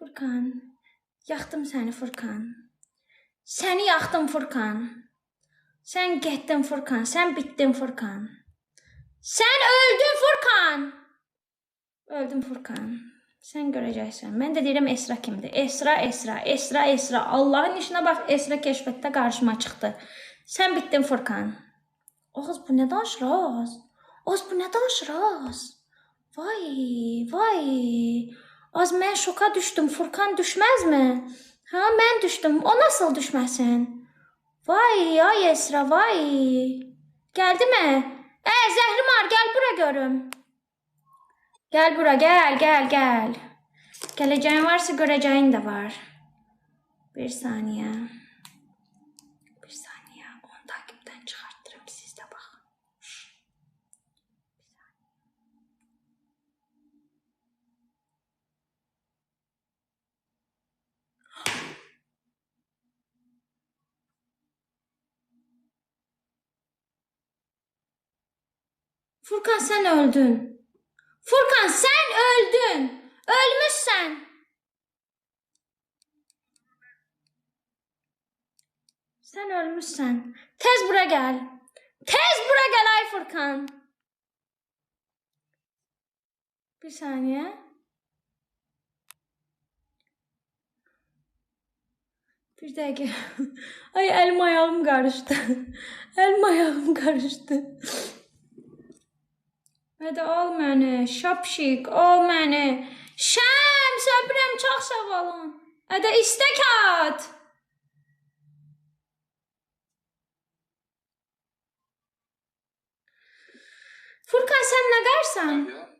Furkan, yaxdım səni Furkan. Səni yaxdım Furkan. Sən getdin Furkan, sən bitdin Furkan. Sən öldün Furkan. Öldün Furkan. Sən görəcəksən. Mən də deyirəm Esra kimdir? Esra, Esra, Esra, Esra. Allahın işinə bax, Esra keşfətdə qarşıma çıxdı. Sən bitdin Furkan. Oğuz bu nə danışır Oğuz? Oğuz bu nə danışır Oğuz? Vay, vay. Az mən şoka düşdüm. Furkan düşməzmi? Ha, mən düşdüm. O nasıl düşməsin? Vay, ay Esra, vay. Geldi mi? E, Zəhrimar gel bura görüm. Gel bura, gel, gel, gel. Geleceğin varsa göreceğin de var. Bir saniye. Furkan sen öldün. Furkan sen öldün. Ölmüşsen. Sen ölmüşsen. Tez bura gel. Tez bura gel ay Furkan. Bir saniye. Bir dakika. Ay elim ayağım karıştı. elim ayağım karıştı. Mədə al məni, şapşik, al məni. Şəm, səbrəm, çox sağ olun. Ədə istək at. Furkan, sən nə qarsan? Yox.